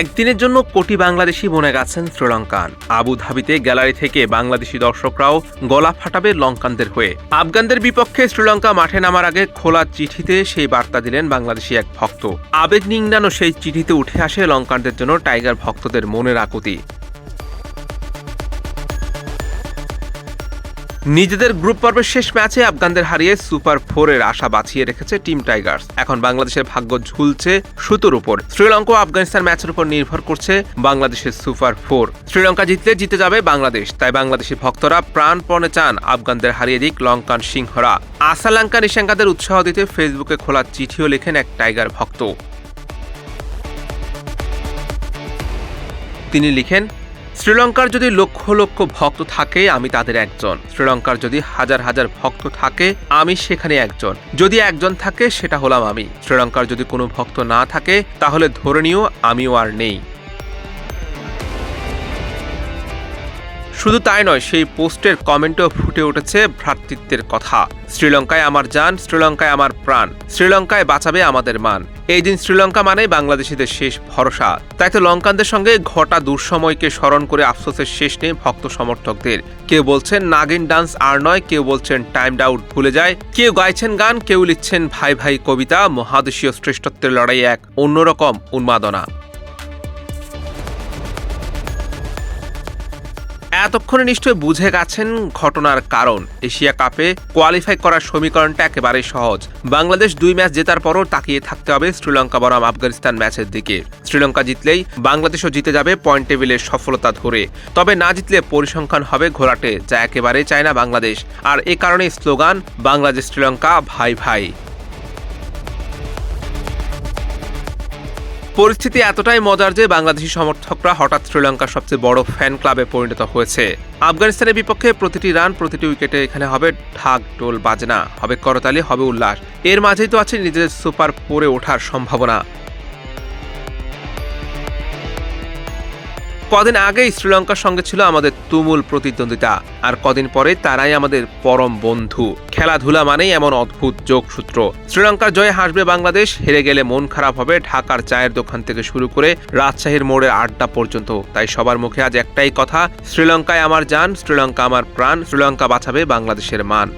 একদিনের জন্য কোটি বাংলাদেশি বনে গেছেন শ্রীলঙ্কান। আবুধাবিতে গ্যালারি থেকে বাংলাদেশি দর্শকরাও গলা ফাটাবে লঙ্কানদের হয়ে। আফগানদের বিপক্ষে শ্রীলঙ্কা মাঠে নামার আগে খোলা চিঠিতে সেই বার্তা দিলেন বাংলাদেশি এক ভক্ত। আবেগ নিংনানো সেই চিঠিতে উঠে আসে লঙ্কানদের জন্য টাইগার ভক্তদের মনের আকুতি। নিজেদের গ্রুপ পর্বের শেষ ম্যাচে আফগানদের হারিয়ে সুপার ফোরের আশা বাঁচিয়ে রেখেছে টিম টাইগার্স। এখন বাংলাদেশের ভাগ্য ঝুলছে সুতোর উপর। শ্রীলঙ্কা আফগানিস্তান ম্যাচের উপর নির্ভর করছে বাংলাদেশের সুপার ফোর। শ্রীলঙ্কা জিতলে জিতে যাবে বাংলাদেশ, তাই বাংলাদেশি ভক্তরা প্রাণপণে চান আফগানদের হারিয়ে দিক লঙ্কান সিংহরা। আসালঙ্কা নিশাঙ্কাদের উৎসাহ দিতে ফেসবুকে খোলা চিঠিও লেখেন এক টাইগার ভক্ত। তিনি লিখেন শ্রীলঙ্কার যদি লক্ষ লক্ষ ভক্ত থাকে, আমি তাদের একজন। শ্রীলঙ্কার যদি হাজার হাজার ভক্ত থাকে, আমি সেখানে একজন। যদি একজন থাকে, সেটা হলাম আমি। শ্রীলঙ্কার যদি কোনো ভক্ত না থাকে, তাহলে ধরে নিও আমিও আর নেই। শুধু তাই নয়, সেই পোস্টের কমেন্টেও ফুটে উঠেছে ভ্রাতৃত্বের কথা। শ্রীলঙ্কায় আমার যান, শ্রীলঙ্কায় আমার প্রাণ। শ্রীলঙ্কায় বাঁচাবে আমাদের মান। এই দিন শ্রীলঙ্কা মানে বাংলাদেশিদের শেষ ভরসা। তাই তো লঙ্কানদের সঙ্গে ঘটা দুঃসময়কে স্মরণ করে আফসোসের শেষ নেই ভক্ত সমর্থকদের। কেউ বলছেন, নাগিন ডান্স আর নয়। কেউ বলছেন টাইম আউট ভুলে যায়। কেউ গাইছেন গান, কেউ লিখছেন, ভাই ভাই কবিতা। মহাদেশীয় শ্রেষ্ঠত্বের লড়াই এক অন্যরকম উন্মাদনা। এতক্ষণে নিশ্চয়ই বুঝে গেছেন ঘটনার কারণ। এশিয়া কাপে কোয়ালিফাই করার সমীকরণটা একেবারে সহজ। বাংলাদেশ দুই ম্যাচ জেতার পরও তাকিয়ে থাকতে হবে শ্রীলঙ্কা বনাম আফগানিস্তান ম্যাচের দিকে। শ্রীলঙ্কা জিতলেই বাংলাদেশও জিতে যাবে পয়েন্ট টেবিলের সফলতা ধরে। তবে না জিতলে পরিসংখ্যান হবে ঘোরাটে, যা একেবারে চায় না বাংলাদেশ। আর এ কারণেই স্লোগান বাংলাদেশ শ্রীলঙ্কা ভাই ভাই পরিস্থিতি এতটাই মজার যে বাংলাদেশি সমর্থকরা হঠাৎ শ্রীলঙ্কার সবচেয়ে বড় ফ্যান ক্লাবে পরিণত হয়েছে। আফগানিস্তানের বিপক্ষে প্রতিটি রান প্রতিটি উইকেটে এখানে হবে ঢাক ঢোল বাজনা। হবে করতালি, হবে উল্লাস। এর মাঝেই তো আছে নিজেদের সুপার পরে ওঠার সম্ভাবনা। কদিন আগেই শ্রীলঙ্কার সঙ্গে ছিল আমাদের তুমুল প্রতিদ্বন্দ্বিতা। আর কদিন পরে তারাই আমাদের পরম বন্ধু। খেলাধুলা মানেই এমন অদ্ভুত যোগসূত্র। শ্রীলঙ্কার জয়ে হাসবে বাংলাদেশ, হেরে গেলে মন খারাপ হবে ঢাকার চায়ের দোকান থেকে শুরু করে রাজশাহীর মোড়ের আড্ডা পর্যন্ত। তাই সবার মুখে আজ একটাই কথা, শ্রীলঙ্কায় আমার যান শ্রীলঙ্কা আমার প্রাণ, শ্রীলঙ্কা বাঁচাবে বাংলাদেশের মান।